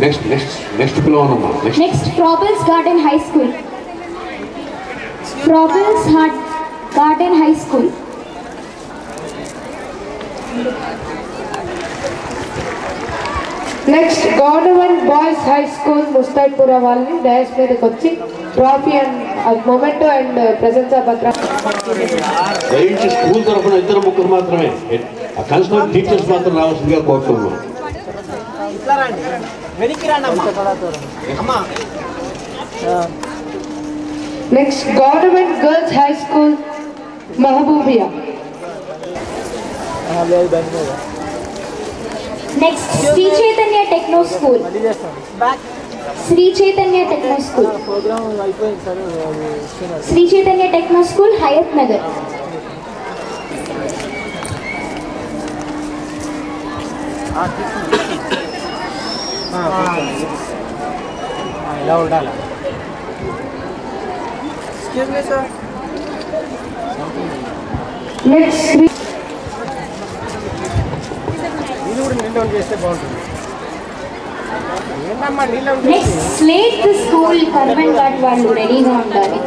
Next next next పిలవనమ్మా next next pebbles garden high school pebbles garden high school next government boys high school Mustaipura వాళ్ళని dais మీదకి వచ్చి trophy and memento and ప్రశంసా పత్రం దయచేసి school తరఫున ఇద్దరు ముగ్గురు మాత్రమే ఆ కన్సల్ట్ టీచర్స్ మాత్రం రావాల్సిందిగా కోరుతున్నాం వెనక్కి రాండి అమ్మా అమ్మా next government girls high school Mahbubia లేదు బండి మీద next Sri Chaitanya techno school మళ్ళీ చేస్తాను back Sri Chaitanya techno school program అయిపోయింది సార్ అది ఇస్తున్నారు శ్రీ చైతన్య టెక్నో స్కూల్ హయత్ నగర్ ఇలా ఉండాలి ఎక్స్క్యూజ్ మీ సార్ నెక్స్ట్ నీళ్ళు కూడా నీళ్ళు చేస్తే బాగుంటుంది ఏంటమ్మా నీళ్ళు next slate school Karman Ghat వాళ్ళు రెడీగా ఉండాలి.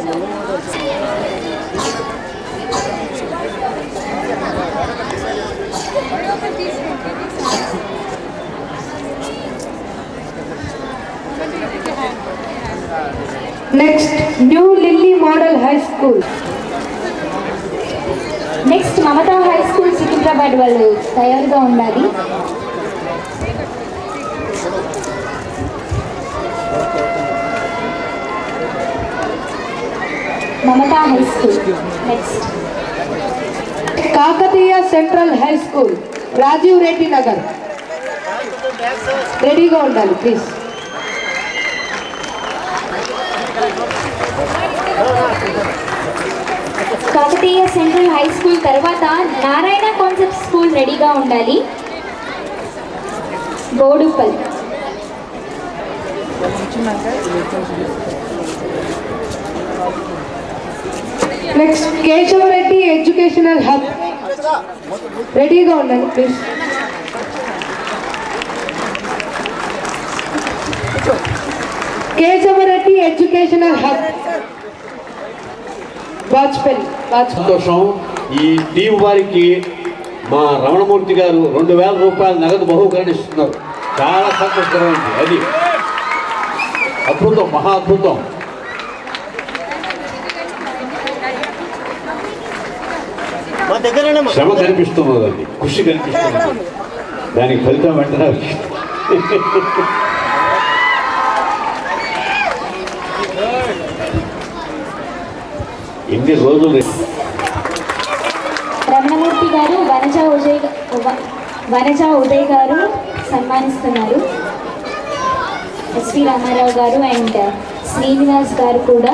Next new lily model high school next Mamata high school Secunderabad వాళ్ళు తయారుగా ఉండాలి. Mamata high school. Next Kakatiya central high school Rajiv Reddy Nagar. రెడీగా ఉండాలి please Kakatiya central high school తర్వాత నారాయణ కాన్సెప్ట్ స్కూల్ రెడీగా ఉండాలి. Boduppal next Keshava Reddy educational hub రెడీగా ఉండండి please Keshava Reddy educational hub Vajpayee సంతోషం. ఈ టీం వారికి మా రమణమూర్తి గారు రెండు వేల రూపాయలు నగదు బహుకరణ ఇస్తున్నారు. చాలా సంతోషకరమైంది. అది అద్భుతం మహా అద్భుతం మా దగ్గరనే శ్రమ కనిపిస్తున్నది అది కృషి కనిపిస్తున్నది. దానికి ఫలితం వెంటనే. ఇన్ని రోజులు రమణమూర్తి గారు వనజ ఉదయ్ వనజ ఉదయ్ గారు సన్మానిస్తున్నారు. ఎస్వి రామారావు గారు అండ్ శ్రీనివాస్ గారు కూడా.